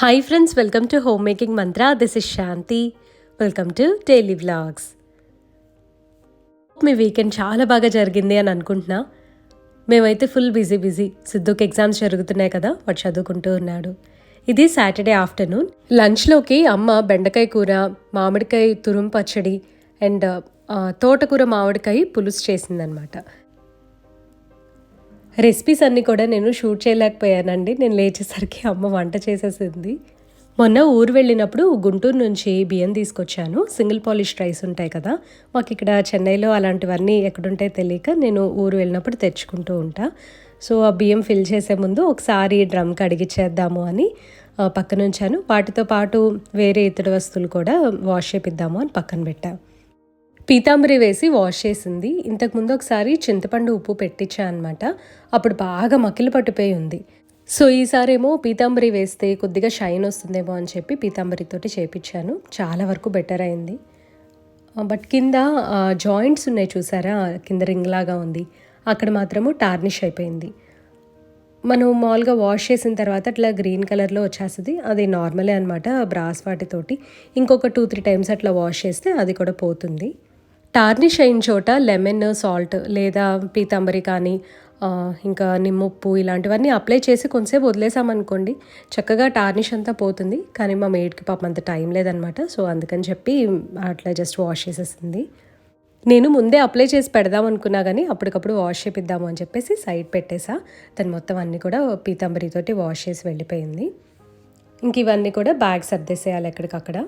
Hi friends welcome to home making mantra this is Shanti welcome to daily vlogs me weekend చాలా బాగా జరిగింది అని అనుకుంటున్నా. మేమైతే ఫుల్ బిజీ బిజీ సిద్ధుకి ఎగ్జామ్స్ జరుగుతున్నాయి కదా వాడు చదువుకుంటూ ఉన్నాడు. ఇది సాటర్డే ఆఫ్టర్నూన్ లంచ్లోకి అమ్మ బెండకాయ కూర మామిడికాయ తురుం పచ్చడి అండ్ uh, తోటకూర మామిడికాయ పులుసు చేసిందనమాట. రెసిపీస్ అన్నీ కూడా నేను షూట్ చేయలేకపోయానండి. నేను లేచేసరికి అమ్మ వంట చేసేసింది. మొన్న ఊరు వెళ్ళినప్పుడు గుంటూరు నుంచి బియ్యం తీసుకొచ్చాను. సింగిల్ పాలిష్ రైస్ ఉంటాయి కదా మాకు ఇక్కడ చెన్నైలో అలాంటివన్నీ ఎక్కడుంటాయో తెలియక నేను ఊరు వెళ్ళినప్పుడు తెచ్చుకుంటూ ఉంటా. సో ఆ బియ్యం ఫిల్ చేసే ముందు ఒకసారి డ్రమ్ కడిగిచ్చేద్దాము అని పక్కనుంచాను. వాటితో పాటు వేరే ఇతడి వస్తువులు కూడా వాష్ చేపిద్దాము అని పక్కన పెట్టాను పీతాంబరి వేసి వాష్ చేసింది. ఇంతకుముందు ఒకసారి చింతపండు ఉప్పు పెట్టించా అనమాట అప్పుడు బాగా మకిలి పట్టిపోయి ఉంది. సో ఈసారేమో పీతాంబరి వేస్తే కొద్దిగా షైన్ వస్తుందేమో అని చెప్పి పీతాంబరితోటి చేపించాను. చాలా వరకు బెటర్ అయింది. బట్ కింద జాయింట్స్ ఉన్నాయి చూసారా? కింద రింగ్ లాగా ఉంది. అక్కడ మాత్రము టార్నిష్ అయిపోయింది. మనం మామూలుగా వాష్ చేసిన తర్వాత అట్లా గ్రీన్ కలర్లో వచ్చేస్తుంది. అది నార్మలే అనమాట బ్రాస్ వాటితోటి. ఇంకొక టూ త్రీ టైమ్స్ అట్లా వాష్ చేస్తే అది కూడా పోతుంది. టార్నిష్ అయిన చోట లెమన్ సాల్ట్ లేదా పీతాంబరి కానీ ఇంకా నిమ్మప్పు ఇలాంటివన్నీ అప్లై చేసి కొంతసేపు వదిలేసామనుకోండి చక్కగా టార్నిష్ అంతా పోతుంది. కానీ మా మేడ్కి పాపం అంత టైం లేదనమాట. సో అందుకని చెప్పి అట్లా జస్ట్ వాష్ చేసేసింది. నేను ముందే అప్లై చేసి పెడదాం అనుకున్నా కానీ అప్పటికప్పుడు వాష్ చేపిద్దాము అని చెప్పేసి సైడ్ పెట్టేసా. తను మొత్తం అన్నీ కూడా పీతాంబరితోటి వాష్ చేసి వెళ్ళిపోయింది. ఇంక ఇవన్నీ కూడా బ్యాగ్ సర్దేసేయాలి ఎక్కడికక్కడ.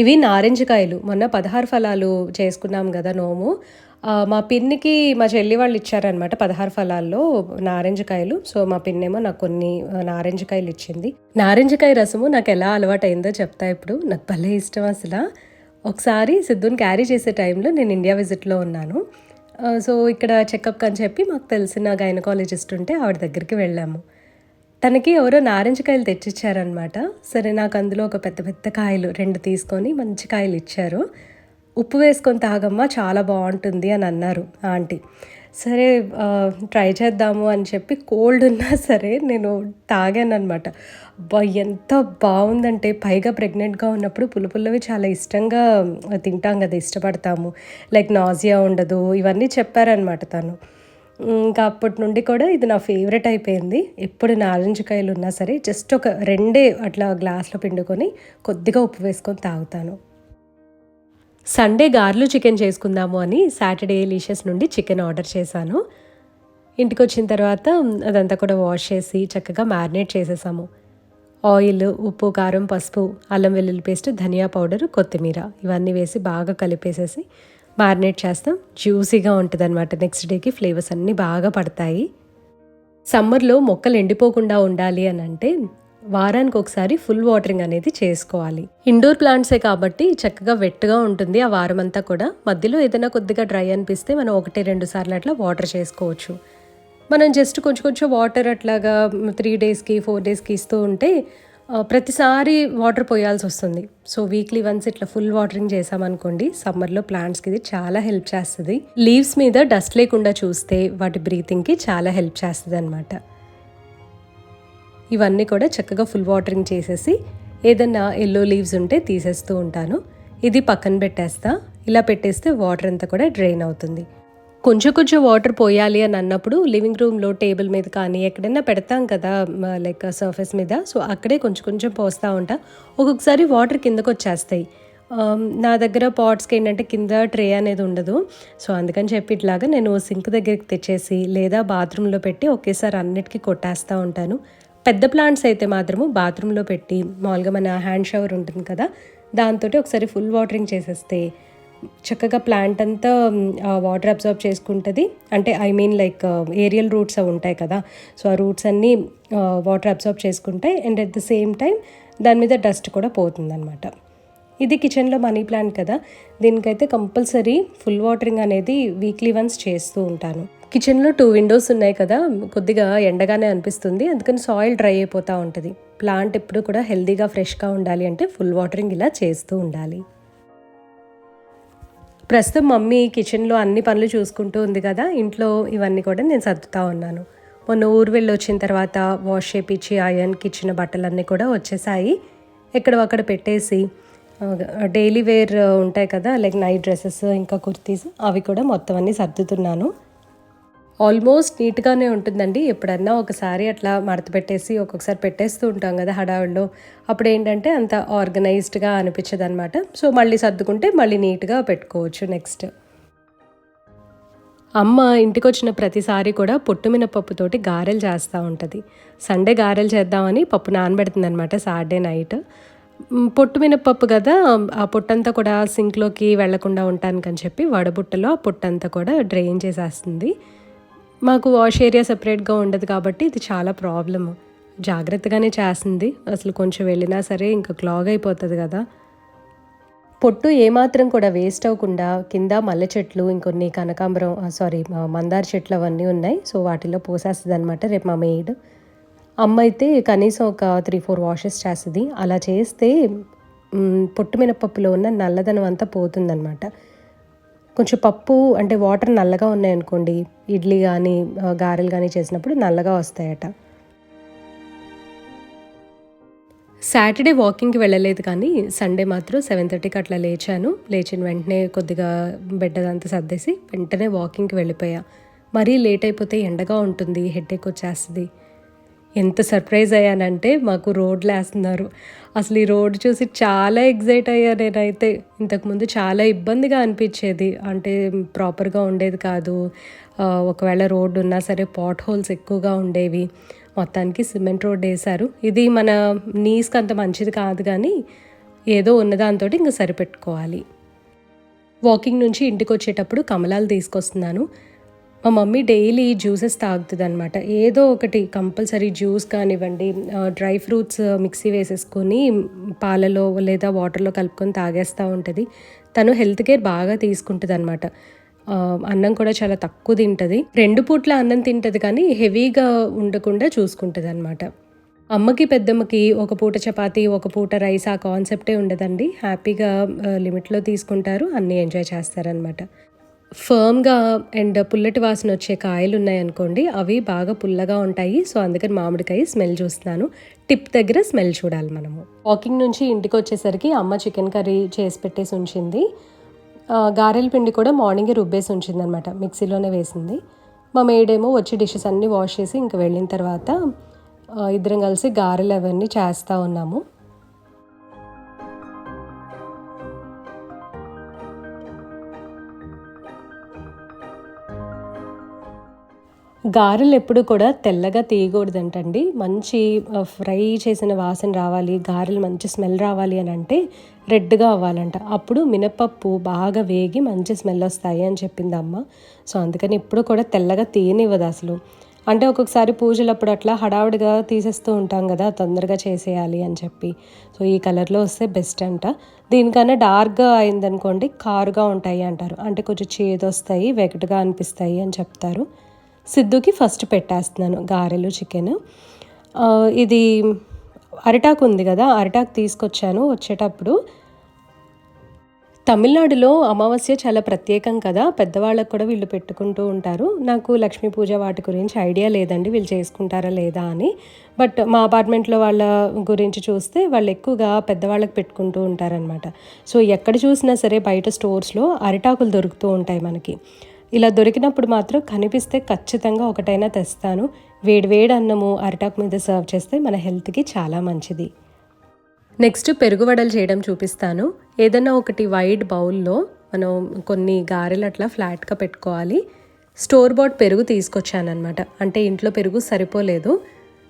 ఇవి నారింజ కాయలు. మొన్న పదహారు ఫలాలు చేసుకున్నాం కదా నోము. మా పిన్నికి మా చెల్లి వాళ్ళు ఇచ్చారనమాట పదహారు ఫలాల్లో నారింజకాయలు సో మా పిన్నేమో నాకు కొన్ని నారింజ నారింజకాయలు ఇచ్చింది. నారింజకాయ రసము నాకు ఎలా అలవాటైందో చెప్తా ఇప్పుడు. నాకు భలే ఇష్టం అసలు. ఒకసారి సిద్ధుని క్యారీ చేసే టైంలో నేను ఇండియా విజిట్లో ఉన్నాను. సో ఇక్కడ చెకప్ అని చెప్పి మాకు తెలిసిన గైనకాలజిస్ట్ ఉంటే ఆవిడ దగ్గరికి వెళ్ళాము. తనకి ఎవరో నారింజ కాయలు తెచ్చిచ్చారనమాట సరే నాకు అందులో ఒక పెద్ద పెద్ద కాయలు రెండు తీసుకొని మంచి కాయలు ఇచ్చారు. ఉప్పు వేసుకొని తాగమ్మా చాలా బాగుంటుంది అని అన్నారు ఆంటీ. సరే ట్రై చేద్దాము అని చెప్పి కోల్డ్ ఉన్నా సరే నేను తాగానమాట ఎంత బాగుందంటే పైగా ప్రెగ్నెంట్గా ఉన్నప్పుడు పుల్ల పుల్లవి చాలా ఇష్టంగా తింటాం కదా ఇష్టపడతాము. లైక్ నాజియా ఉండదు ఇవన్నీ చెప్పారనమాట తను. ఇంకా అప్పటి నుండి కూడా ఇది నా ఫేవరెట్ అయిపోయింది. ఎప్పుడు నారింజకాయలు ఉన్నా సరే జస్ట్ ఒక రెండే అట్లా గ్లాస్లో పిండుకొని కొద్దిగా ఉప్పు వేసుకొని తాగుతాను. సండే గార్లు చికెన్ చేసుకుందాము అని సాటర్డే లీషెస్ నుండి చికెన్ ఆర్డర్ చేశాను. ఇంటికి వచ్చిన తర్వాత అదంతా కూడా వాష్ చేసి చక్కగా మ్యారినేట్ చేసేసాము. ఆయిల్ ఉప్పు కారం పసుపు అల్లం వెల్లుల్లి పేస్ట్ ధనియా పౌడర్ కొత్తిమీర ఇవన్నీ వేసి బాగా కలిపేసేసి మారినేట్ చేస్తాం. జ్యూసీగా ఉంటుంది అనమాట నెక్స్ట్ డేకి ఫ్లేవర్స్ అన్నీ బాగా పడతాయి. సమ్మర్లో మొక్కలు ఎండిపోకుండా ఉండాలి అని అంటే వారానికి ఒకసారి ఫుల్ వాటరింగ్ అనేది చేసుకోవాలి. ఇండోర్ ప్లాంట్సే కాబట్టి చక్కగా వెట్గా ఉంటుంది ఆ వారం అంతా కూడా. మధ్యలో ఏదైనా కొద్దిగా డ్రై అనిపిస్తే మనం ఒకటి రెండు సార్లు అట్లా వాటర్ చేసుకోవచ్చు. మనం జస్ట్ కొంచెం కొంచెం వాటర్ అట్లాగా త్రీ డేస్కి ఫోర్ డేస్కి ఇస్తూ ఉంటే ప్రతిసారి వాటర్ పోయాల్సి వస్తుంది. సో వీక్లీ వన్స్ ఇట్లా ఫుల్ వాటరింగ్ చేసామనుకోండి సమ్మర్లో ప్లాంట్స్కి ఇది చాలా హెల్ప్ చేస్తుంది. లీవ్స్ మీద డస్ట్ లేకుండా చూస్తే వాటి బ్రీతింగ్కి చాలా హెల్ప్ చేస్తుంది అనమాట ఇవన్నీ కూడా చక్కగా ఫుల్ వాటరింగ్ చేసేసి ఏదన్నా ఎల్లో లీవ్స్ ఉంటే తీసేస్తూ ఉంటాను. ఇది పక్కన పెట్టేస్తా. ఇలా పెట్టేస్తే వాటర్ అంతా కూడా డ్రైన్ అవుతుంది. కొంచెం కొంచెం వాటర్ పోయాలి అని అన్నప్పుడు లివింగ్ రూమ్లో టేబుల్ మీద కానీ ఎక్కడైనా పెడతాం కదా లైక్ సర్ఫేస్ మీద. సో అక్కడే కొంచెం కొంచెం పోస్తూ ఉంటా. ఒక్కొక్కసారి వాటర్ కిందకు వచ్చేస్తాయి. నా దగ్గర పాట్స్కి ఏంటంటే కింద ట్రే అనేది ఉండదు. సో అందుకని చెప్పి ఇట్లాగా నేను సింక్ దగ్గరికి తెచ్చేసి లేదా బాత్రూంలో పెట్టి ఒకేసారి అన్నిటికీ కొట్టేస్తూ ఉంటాను. పెద్ద ప్లాంట్స్ అయితే మాత్రము బాత్రూంలో పెట్టి మామూలుగా మన హ్యాండ్ షవర్ ఉంటుంది కదా దాంతో ఒకసారి ఫుల్ వాటరింగ్ చేసేస్తే చక్కగా ప్లాంట్ అంతా వాటర్ అబ్జర్వ్ చేసుకుంటుంది. అంటే I mean like aerial roots అవి ఉంటాయి కదా. సో ఆ రూట్స్ అన్నీ వాటర్ అబ్జర్వ్ చేసుకుంటాయి. And at the same time దాని మీద డస్ట్ కూడా పోతుందన్నమాట. ఇది కిచెన్లో మనీ ప్లాంట్ కదా. దీనికైతే కంపల్సరీ ఫుల్ వాటరింగ్ అనేది వీక్లీ వన్స్ చేస్తూ ఉంటాను. కిచెన్లో టూ విండోస్ ఉన్నాయి కదా. కొద్దిగా ఎండగానే అనిపిస్తుంది. అందుకని సాయిల్ డ్రై అయిపోతూ ఉంటుంది. ప్లాంట్ ఎప్పుడు కూడా హెల్దీగా ఫ్రెష్గా ఉండాలి అంటే ఫుల్ వాటరింగ్ ఇలా చేస్తూ ఉండాలి. ప్రస్తుతం మమ్మీ కిచెన్లో అన్ని పనులు చూసుకుంటూ ఉంది కదా ఇంట్లో ఇవన్నీ కూడా నేను సర్దుతా ఉన్నాను. మొన్న ఊరు వెళ్ళి వచ్చిన తర్వాత వాష్ చేపించి అయన్కి ఇచ్చిన బట్టలన్నీ కూడా వచ్చేసాయి. ఎక్కడ అక్కడ పెట్టేసి డైలీ వేర్ ఉంటాయి కదా లైక్ నైట్ డ్రెస్సెస్ ఇంకా కుర్తీస్ అవి కూడా మొత్తం అన్నీ సర్దుతున్నాను. ఆల్మోస్ట్ నీట్గానే ఉంటుందండి. ఎప్పుడన్నా ఒకసారి అట్లా మడత పెట్టేసి ఒక్కొక్కసారి పెట్టేస్తూ ఉంటాం కదా హడావిడిలో. అప్పుడు ఏంటంటే అంత ఆర్గనైజ్డ్గా అనిపించదు అనమాట సో మళ్ళీ సర్దుకుంటే మళ్ళీ నీట్గా పెట్టుకోవచ్చు నెక్స్ట్. అమ్మ ఇంటికి వచ్చిన ప్రతిసారి కూడా పొట్టు మినపప్పుతోటి గారెలు చేస్తూ ఉంటుంది. సండే గారెలు చేద్దామని పప్పు నానబెడుతుంది అనమాట సాటర్డే నైట్. పొట్టు మినపప్పు కదా ఆ పొట్టంతా కూడా సింక్లోకి వెళ్ళకుండా ఉంటానికని చెప్పి వడబుట్టలో ఆ పొట్టంతా కూడా డ్రైన్ చేసేస్తుంది. మాకు వాష్ ఏరియా సెపరేట్గా ఉండదు కాబట్టి ఇది చాలా ప్రాబ్లము. జాగ్రత్తగానే చేస్తుంది. అసలు కొంచెం వెళ్ళినా సరే ఇంకా క్లాగ్ అయిపోతుంది కదా. పొట్టు ఏమాత్రం కూడా వేస్ట్ అవ్వకుండా కింద మల్లె చెట్లు ఇంకొన్ని కనకాంబరం సారీ మందార చెట్లు అవన్నీ ఉన్నాయి. సో వాటిలో పోసేస్తుంది అనమాట రేపు మా మెయిడ్ అమ్మ అయితే కనీసం ఒక త్రీ ఫోర్ వాషెస్ చేస్తుంది. అలా చేస్తే పొట్టు మినపప్పులో ఉన్న నల్లదనం అంతా పోతుందన్నమాట. కొంచెం పప్పు అంటే వాటర్ నల్లగా ఉన్నాయనుకోండి ఇడ్లీ కానీ గారెలు కానీ చేసినప్పుడు నల్లగా వస్తాయట. సాటర్డే వాకింగ్కి వెళ్ళలేదు కానీ సండే మాత్రం సెవెన్ థర్టీకి అట్లా లేచాను. లేచిన వెంటనే కొద్దిగా బెడ్ సర్దేసి వెంటనే వాకింగ్కి వెళ్ళిపోయా. మరీ లేట్ అయిపోతే ఎండగా ఉంటుంది హెడేక్ వచ్చేస్తుంది. ఎంత సర్ప్రైజ్ అయ్యానంటే మాకు రోడ్లు వేస్తున్నారు అసలు ఈ రోడ్ చూసి చాలా ఎగ్జైట్ అయ్యా నేనైతే. ఇంతకుముందు చాలా ఇబ్బందిగా అనిపించేది. అంటే ప్రాపర్గా ఉండేది కాదు. ఒకవేళ రోడ్డు ఉన్నా సరే పాట్ హోల్స్ ఎక్కువగా ఉండేవి. మొత్తానికి సిమెంట్ రోడ్ వేశారు. ఇది మన నీస్కి అంత మంచిది కాదు కానీ ఏదో ఉన్నదాంతో ఇంకా సరిపెట్టుకోవాలి. వాకింగ్ నుంచి ఇంటికి వచ్చేటప్పుడు కమలాలు తీసుకొస్తున్నాను. మా మమ్మీ డైలీ జ్యూసెస్ తాగుతుంది అనమాట ఏదో ఒకటి కంపల్సరీ జ్యూస్ కానివ్వండి డ్రై ఫ్రూట్స్ మిక్సీ వేసేసుకొని పాలలో లేదా వాటర్లో కలుపుకొని తాగేస్తూ ఉంటుంది. తను హెల్త్ కేర్ బాగా తీసుకుంటుంది అనమాట అన్నం కూడా చాలా తక్కువ తింటుంది. రెండు పూట్ల అన్నం తింటుంది కానీ హెవీగా ఉండకుండా చూసుకుంటుంది అనమాట అమ్మకి పెద్దమ్మకి ఒక పూట చపాతి ఒక పూట రైస్ ఆ కాన్సెప్టే ఉండదండి. హ్యాపీగా లిమిట్లో తీసుకుంటారు అన్నీ ఎంజాయ్ చేస్తారనమాట ఫర్మ్గా అండ్ పుల్లటి వాసన వచ్చే కాయలు ఉన్నాయనుకోండి అవి బాగా పుల్లగా ఉంటాయి. సో అందుకని మామిడికాయ స్మెల్ చూస్తున్నాను. టిప్ దగ్గర స్మెల్ చూడాలి మనము. వాకింగ్ నుంచి ఇంటికి వచ్చేసరికి అమ్మ చికెన్ కర్రీ చేసి పెట్టేసి ఉంచింది. గారెల పిండి కూడా మార్నింగే రుబ్బేసి ఉంచింది అనమాట మిక్సీలోనే వేసింది. మా మేడేమో వచ్చి డిషెస్ అన్నీ వాష్ చేసి ఇంక వెళ్ళిన తర్వాత ఇద్దరం కలిసి గారెలు అవన్నీ చేస్తూ ఉన్నాము. గారెలు ఎప్పుడు కూడా తెల్లగా తీయకూడదంటండి. మంచి ఫ్రై చేసిన వాసన రావాలి గారెలు మంచి స్మెల్ రావాలి అని అంటే రెడ్గా అవ్వాలంట. అప్పుడు మినపప్పు బాగా వేగి మంచి స్మెల్ వస్తాయి అని చెప్పింది అమ్మ. సో అందుకని ఎప్పుడు కూడా తెల్లగా తీయనివ్వదు అసలు. అంటే ఒక్కొక్కసారి పూజలు అప్పుడు అట్లా హడావుడిగా తీసేస్తూ ఉంటాం కదా తొందరగా చేసేయాలి అని చెప్పి. సో ఈ కలర్లో వస్తే బెస్ట్ అంట. దీనికన్నా డార్క్గా అయిందనుకోండి కారుగా ఉంటాయి అంటారు. అంటే కొంచెం చేదొస్తాయి వెగటుగా అనిపిస్తాయి అని చెప్తారు. సిద్ధుకి ఫస్ట్ పెట్టేస్తున్నాను గారెలు చికెన్. ఇది అరిటాకు ఉంది కదా అరిటాకు తీసుకొచ్చాను వచ్చేటప్పుడు. తమిళనాడులో అమావాస్య చాలా ప్రత్యేకం కదా పెద్దవాళ్ళకు కూడా వీళ్ళు పెట్టుకుంటూ ఉంటారు. నాకు లక్ష్మీ పూజ వాటి గురించి ఐడియా లేదండి వీళ్ళు చేసుకుంటారా లేదా అని. బట్ మా అపార్ట్మెంట్లో వాళ్ళ గురించి చూస్తే వాళ్ళు ఎక్కువగా పెద్దవాళ్ళకి పెట్టుకుంటూ ఉంటారనమాట సో ఎక్కడ చూసినా సరే బయట స్టోర్స్లో అరిటాకులు దొరుకుతూ ఉంటాయి మనకి. ఇలా దొరికినప్పుడు మాత్రం కనిపిస్తే ఖచ్చితంగా ఒకటైనా తెస్తాను. వేడివేడి అన్నము అరిటాకు మీద సర్వ్ చేస్తే మన హెల్త్కి చాలా మంచిది. నెక్స్ట్ పెరుగు వడలు చేయడం చూపిస్తాను. ఏదైనా ఒకటి వైడ్ బౌల్లో మనం కొన్ని గారెలు అట్లా ఫ్లాట్గా పెట్టుకోవాలి. స్టోర్ బాట్ పెరుగు తీసుకొచ్చానమాట అంటే ఇంట్లో పెరుగు సరిపోలేదు.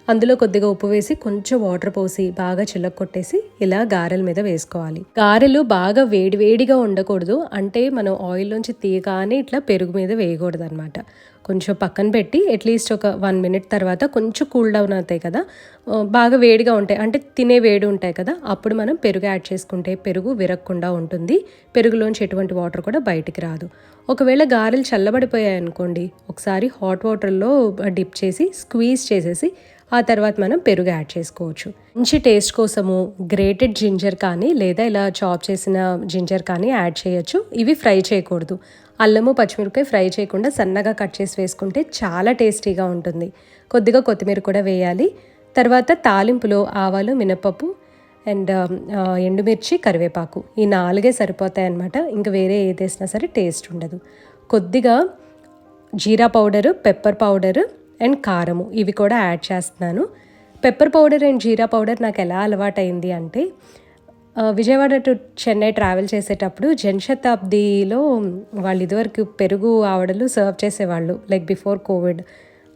అందులో కొద్దిగా ఉప్పు వేసి కొంచెం వాటర్ పోసి బాగా చిల్లక కొట్టేసి ఇలా గారెల మీద వేసుకోవాలి. గారెలు బాగా వేడి వేడిగా ఉండకూడదు. అంటే మనం ఆయిల్లోంచి తీయగానే ఇట్లా పెరుగు మీద వేయకూడదు అనమాట కొంచెం పక్కన పెట్టి అట్లీస్ట్ ఒక వన్ మినిట్ తర్వాత కొంచెం కూల్ డౌన్ అవుతాయి కదా. బాగా వేడిగా ఉంటాయి. అంటే తినే వేడి ఉంటాయి కదా. అప్పుడు మనం పెరుగు యాడ్ చేసుకుంటే పెరుగు విరగకుండా ఉంటుంది. పెరుగులోంచి ఎటువంటి వాటర్ కూడా బయటికి రాదు. ఒకవేళ గారెలు చల్లబడిపోయాయి అనుకోండి ఒకసారి హాట్ వాటర్లో డిప్ చేసి స్క్వీజ్ చేసేసి ఆ తర్వాత మనం పెరుగు యాడ్ చేసుకోవచ్చు. మంచి టేస్ట్ కోసము గ్రేటెడ్ జింజర్ కానీ లేదా ఇలా చాప్ చేసిన జింజర్ కానీ యాడ్ చేయొచ్చు. ఇవి ఫ్రై చేయకూడదు. అల్లము పచ్చిమిరపకాయ ఫ్రై చేయకుండా సన్నగా కట్ చేసి వేసుకుంటే చాలా టేస్టీగా ఉంటుంది. కొద్దిగా కొత్తిమీర కూడా వేయాలి. తర్వాత తాలింపులో ఆవాలు మినపప్పు అండ్ ఎండుమిర్చి కరివేపాకు. ఈ నాలుగే సరిపోతాయి అన్నమాట. ఇంకా వేరే ఏది వేసినా సరే టేస్ట్ ఉండదు. కొద్దిగా జీరా పౌడరు పెప్పర్ పౌడరు అండ్ కారము ఇవి కూడా యాడ్ చేస్తున్నాను. పెప్పర్ పౌడర్ అండ్ జీరా పౌడర్ నాకు ఎలా అలవాటైంది అంటే విజయవాడ టు చెన్నై ట్రావెల్ చేసేటప్పుడు జన్శతాబ్దిలో వాళ్ళు ఇదివరకు పెరుగు ఆవడలు సర్వ్ చేసేవాళ్ళు లైక్ బిఫోర్ కోవిడ్.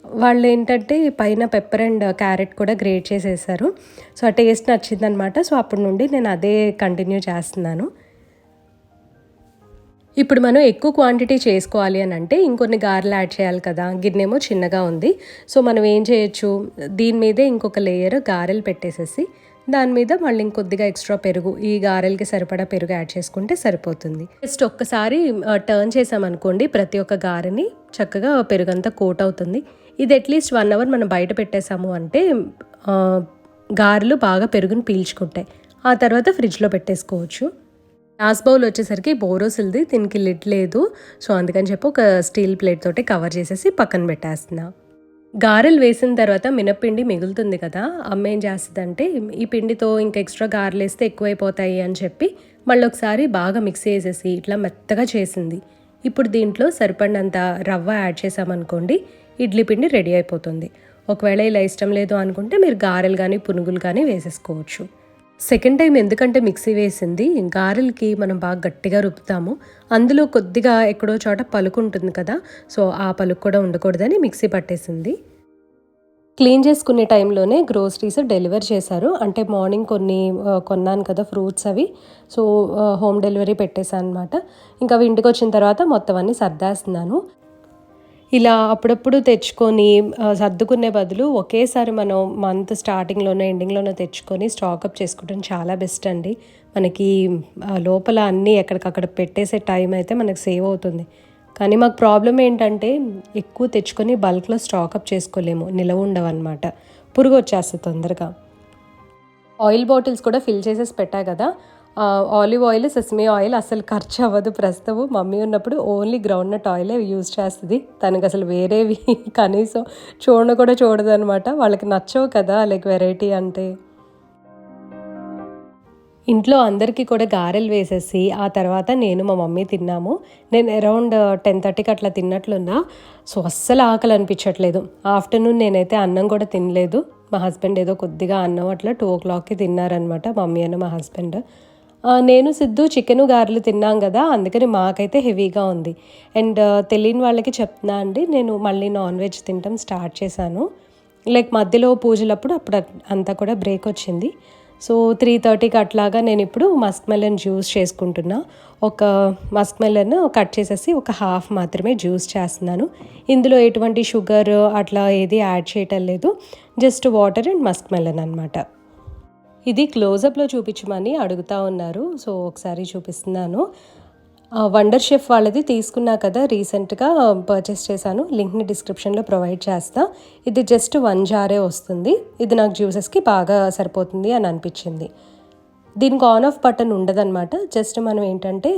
వాళ్ళు ఏంటంటే పైన పెప్పర్ అండ్ క్యారెట్ కూడా గ్రేట్ చేసేసారు. సో ఆ టేస్ట్ నచ్చిందనమాట. సో అప్పటి నుండి నేను అదే కంటిన్యూ చేస్తున్నాను. ఇప్పుడు మనం ఎక్కువ క్వాంటిటీ చేసుకోవాలి అని అంటే ఇంకొన్ని గారెలు యాడ్ చేయాలి కదా. గిన్నెమో చిన్నగా ఉంది. సో మనం ఏం చేయొచ్చు? దీని మీదే ఇంకొక లేయర్ గారెలు పెట్టేసేసి దాని మీద మళ్ళీ ఇంకొద్దిగా ఎక్స్ట్రా పెరుగు ఈ గారెలకి సరిపడా పెరుగు యాడ్ చేసుకుంటే సరిపోతుంది. జస్ట్ ఒక్కసారి టర్న్ చేసామనుకోండి ప్రతి ఒక్క గారెని చక్కగా పెరుగంతా కోట్ అవుతుంది. ఇది అట్లీస్ట్ వన్ అవర్ మనం బయట పెట్టేసాము అంటే గారెలు బాగా పెరుగుని పీల్చుకుంటాయి. ఆ తర్వాత ఫ్రిడ్జ్లో పెట్టేసుకోవచ్చు. లాస్ట్ బౌల్ వచ్చేసరికి బోరోసిల్ది దీనికి లిడ్ లేదు. సో అందుకని చెప్పి ఒక స్టీల్ ప్లేట్ తోటి కవర్ చేసేసి పక్కన పెట్టేస్తున్నా. గారెలు వేసిన తర్వాత మినప్పిండి మిగులుతుంది కదా అమ్మ ఏం చేస్తుందంటే ఈ పిండితో ఇంకా ఎక్స్ట్రా గారెలు వేస్తే ఎక్కువైపోతాయి అని చెప్పి మళ్ళీ ఒకసారి బాగా మిక్స్ చేసేసి ఇట్లా మెత్తగా చేసింది. ఇప్పుడు దీంట్లో సరిపడినంత రవ్వ యాడ్ చేసామనుకోండి ఇడ్లీ పిండి రెడీ అయిపోతుంది. ఒకవేళ ఇలా ఇష్టం లేదు అనుకుంటే మీరు గారెలు కానీ పునుగులు కానీ వేసేసుకోవచ్చు. సెకండ్ టైం ఎందుకంటే మిక్సీ వేసింది గారెలకి మనం బాగా గట్టిగా రుపుతాము అందులో కొద్దిగా ఎక్కడో చోట పలుకు ఉంటుంది కదా సో ఆ పలుకు కూడా ఉండకూడదని మిక్సీ పట్టేసింది. క్లీన్ చేసుకునే టైంలోనే గ్రోసరీస్ డెలివర్ చేశారు. అంటే మార్నింగ్ కొన్ని కొన్నాను కదా ఫ్రూట్స్ అవి. సో హోమ్ డెలివరీ పెట్టేశాను అనమాట ఇంకా అవి ఇంటికి వచ్చిన తర్వాత మొత్తం అన్నీ సర్దేస్తున్నాను. ఇలా అప్పుడప్పుడు తెచ్చుకొని సర్దుకునే బదులు ఒకేసారి మనం మంత్ స్టార్టింగ్లోనో ఎండింగ్లోనో తెచ్చుకొని స్టాకప్ చేసుకోవడం చాలా బెస్ట్ అండి. మనకి లోపల అన్నీ ఎక్కడికక్కడ పెట్టేసే టైం అయితే మనకు సేవ్ అవుతుంది. కానీ మాకు ప్రాబ్లం ఏంటంటే ఎక్కువ తెచ్చుకొని బల్క్లో స్టాకప్ చేసుకోలేము. నిలవ ఉండవన్నమాట. పురుగు వచ్చేస్తుంది తొందరగా. ఆయిల్ బాటిల్స్ కూడా ఫిల్ చేసేసి పెట్టా కదా ఆలివ్ ఆయిల్ సెసమీ ఆయిల్ అసలు ఖర్చు అవ్వదు ప్రస్తుతం మమ్మీ ఉన్నప్పుడు ఓన్లీ గ్రౌండ్ నట్ ఆయిలే యూజ్ చేస్తుంది. తనకు అసలు వేరేవి కనీసం చూడను కూడా చూడదు అనమాట వాళ్ళకి నచ్చవు కదా లైక్ వెరైటీ అంటే. ఇంట్లో అందరికీ కూడా గారెలు వేసేసి ఆ తర్వాత నేను మా మమ్మీ తిన్నాము. నేను అరౌండ్ టెన్ థర్టీకి అట్లా తిన్నట్లున్నా. సో అస్సలు ఆకలి అనిపించట్లేదు. ఆఫ్టర్నూన్ నేనైతే అన్నం కూడా తినలేదు. మా హస్బెండ్ ఏదో కొద్దిగా అన్నం అట్లా టూ ఓ క్లాక్కి తిన్నారనమాట మమ్మీ అన్న మా హస్బెండ్. నేను సిద్ధు చికెన్ గారెలు తిన్నాం కదా అందుకని మాకైతే హెవీగా ఉంది. అండ్ తెలియని వాళ్ళకి చెప్తున్నా అండి నేను మళ్ళీ నాన్ వెజ్ తినటం స్టార్ట్ చేశాను. లైక్ మధ్యలో పూజలప్పుడు అప్పుడు అంతా కూడా బ్రేక్ వచ్చింది. సో త్రీ థర్టీకి అట్లాగా నేను ఇప్పుడు మస్క్ మెలన్ జ్యూస్ చేసుకుంటున్నా. ఒక మస్క్ మెలన్ కట్ చేసేసి ఒక హాఫ్ మాత్రమే జ్యూస్ చేస్తున్నాను. ఇందులో ఎటువంటి షుగర్ అట్లా ఏది యాడ్ చేయటం లేదు. Just water and musk melon అనమాట ఇది క్లోజప్లో చూపించమని అడుగుతా ఉన్నారు. సో ఒకసారి చూపిస్తున్నాను. వండర్ షెఫ్ వాళ్ళది తీసుకున్నా కదా రీసెంట్గా పర్చేస్ చేశాను. లింక్ని డిస్క్రిప్షన్లో ప్రొవైడ్ చేస్తా. ఇది జస్ట్ వన్ జారే వస్తుంది. ఇది నాకు జ్యూసెస్కి బాగా సరిపోతుంది అని అనిపించింది. దీనికి ఆన్ ఆఫ్ బటన్ ఉండదన్నమాట. జస్ట్ మనం ఏంటంటే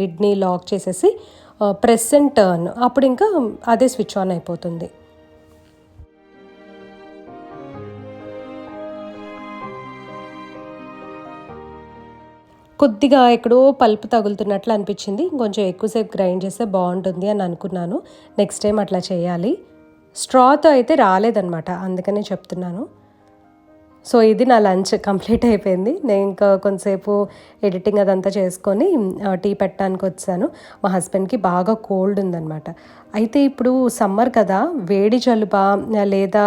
లిడ్ని లాక్ చేసేసి ప్రెస్ అండ్ టర్న్. అప్పుడు ఇంకా అదే స్విచ్ ఆన్ అయిపోతుంది. కొద్దిగా ఎక్కడో పల్పు తగులుతున్నట్లు అనిపించింది. ఇంకొంచెం ఎక్కువసేపు గ్రైండ్ చేస్తే బాగుంటుంది అని అనుకున్నాను. నెక్స్ట్ టైం అట్లా చేయాలి. స్ట్రాతో అయితే రాలేదనమాట అందుకనే చెప్తున్నాను. సో ఇది నా లంచ్ కంప్లీట్ అయిపోయింది. నేను ఇంకా కొంతసేపు ఎడిటింగ్ అదంతా చేసుకొని టీ పెట్టడానికి వచ్చాను. మా హస్బెండ్కి బాగా కోల్డ్ ఉందన్నమాట. అయితే ఇప్పుడు సమ్మర్ కదా వేడి జలుబా లేదా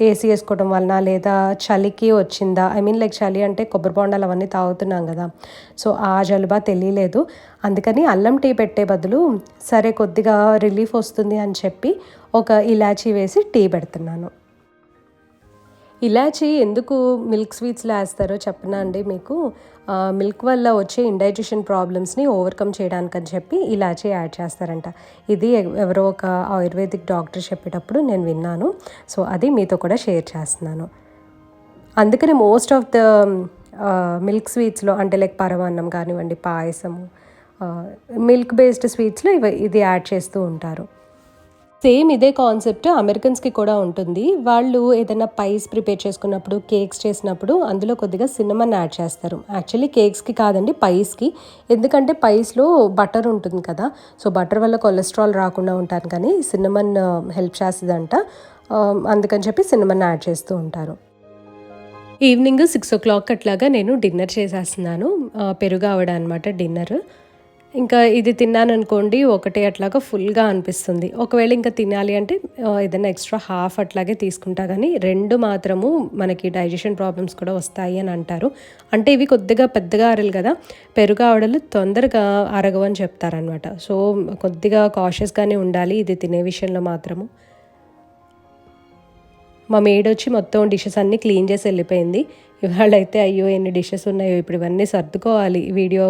ఏసీ వేసుకోవడం వలన లేదా చలికి వచ్చిందా? ఐ మీన్ లైక్ చలి అంటే కొబ్బరి బొండాలు అవన్నీ తాగుతున్నాం కదా. సో ఆ జలుబా తెలియలేదు. అందుకని అల్లం టీ పెట్టే బదులు సరే కొద్దిగా రిలీఫ్ వస్తుంది అని చెప్పి ఒక ఇలాచీ వేసి టీ పెడుతున్నాను. ఇలాచి ఎందుకు మిల్క్ స్వీట్స్లో వేస్తారో చెప్పనా అండి మీకు? మిల్క్ వల్ల వచ్చే ఇండైజెషన్ ప్రాబ్లమ్స్ని ఓవర్కమ్ చేయడానికి అని చెప్పి ఇలాచి యాడ్ చేస్తారంట. ఇది ఎవరో ఒక ఆయుర్వేదిక్ డాక్టర్ చెప్పేటప్పుడు నేను విన్నాను. సో అది మీతో కూడా షేర్ చేస్తున్నాను. అందుకనే మోస్ట్ ఆఫ్ ద మిల్క్ స్వీట్స్లో అంటే లైక్ పరమాన్నం కానివ్వండి పాయసము మిల్క్ బేస్డ్ స్వీట్స్లో ఇవి ఇది యాడ్ చేస్తూ ఉంటారు. సేమ్ ఇదే కాన్సెప్ట్ అమెరికన్స్కి కూడా ఉంటుంది. వాళ్ళు ఏదైనా పైస్ ప్రిపేర్ చేసుకున్నప్పుడు కేక్స్ చేసినప్పుడు అందులో కొద్దిగా సినిమన్ యాడ్ చేస్తారు. యాక్చువల్లీ కేక్స్కి కాదండి పైస్కి. ఎందుకంటే పైస్లో బటర్ ఉంటుంది కదా. సో బటర్ వల్ల కొలెస్ట్రాల్ రాకుండా ఉంటాను కానీ సినిమన్ హెల్ప్ చేస్తుందంట. అందుకని చెప్పి సినిమాని యాడ్ చేస్తూ ఉంటారు. ఈవినింగ్ సిక్స్ ఓ క్లాక్ అట్లాగా నేను డిన్నర్ చేసేస్తున్నాను. పెరుగు ఆవిడ అనమాట డిన్నర్. ఇంకా ఇది తిన్నాను అనుకోండి ఒకటే అట్లాగా ఫుల్గా అనిపిస్తుంది. ఒకవేళ ఇంకా తినాలి అంటే ఏదైనా ఎక్స్ట్రా హాఫ్ అట్లాగే తీసుకుంటా కానీ రెండు మాత్రము మనకి డైజెషన్ ప్రాబ్లమ్స్ కూడా వస్తాయి అని అంటారు. అంటే ఇవి కొద్దిగా పెద్దగా అరలు కదా పెరుగు ఆవిడలు తొందరగా అరగవని చెప్తారనమాట సో కొద్దిగా కాషియస్గానే ఉండాలి ఇది తినే విషయంలో మాత్రము. మా మేడ్ వచ్చి మొత్తం డిషెస్ అన్నీ క్లీన్ చేసి వెళ్ళిపోయింది. ఇవాళ అయితే అయ్యో ఎన్ని డిషెస్ ఉన్నాయో ఇప్పుడు ఇవన్నీ సర్దుకోవాలి. వీడియో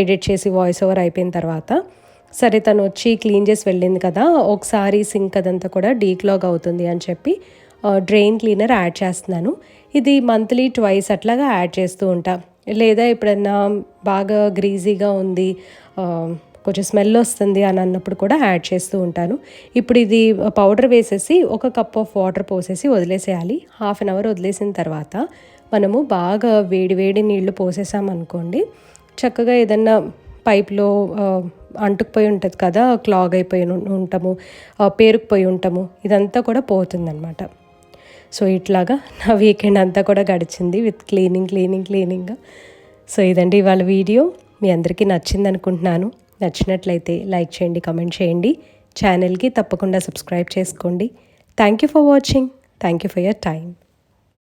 ఎడిట్ చేసి వాయిస్ ఓవర్ అయిపోయిన తర్వాత. సరే తను వచ్చి క్లీన్ చేసి వెళ్ళింది కదా ఒకసారి సింక్ అదంతా కూడా డీక్లాగ్ అవుతుంది అని చెప్పి డ్రెయిన్ క్లీనర్ యాడ్ చేస్తున్నాను. ఇది మంత్లీ ట్వైస్ అట్లాగా యాడ్ చేస్తూ ఉంటా. లేదా ఎప్పుడన్నా బాగా గ్రీజీగా ఉంది కొంచెం స్మెల్ వస్తుంది అని అన్నప్పుడు కూడా యాడ్ చేస్తూ ఉంటాను. ఇప్పుడు ఇది పౌడర్ వేసేసి ఒక కప్ ఆఫ్ వాటర్ పోసేసి వదిలేసేయాలి. హాఫ్ అన్ అవర్ వదిలేసిన తర్వాత మనము బాగా వేడి వేడి నీళ్ళు పోసేసామనుకోండి చక్కగా ఏదన్నా పైప్లో అంటుకుపోయి ఉంటుంది కదా క్లాగ్ అయిపోయి ఉంటాము పేరుకుపోయి ఉంటాము ఇదంతా కూడా పోతుందన్నమాట. సో ఇట్లాగా నా వీకెండ్ అంతా కూడా గడిచింది with cleaning cleaning cleaning so ఇదండి ఇవాళ వీడియో. మీ అందరికీ నచ్చింది అనుకుంటున్నాను నచ్చినట్లయితే లైక్ చేయండి కమెంట్ చేయండి. ఛానల్కి తప్పకుండా సబ్స్క్రైబ్ చేసుకోండి. Thank you for watching thank you for your time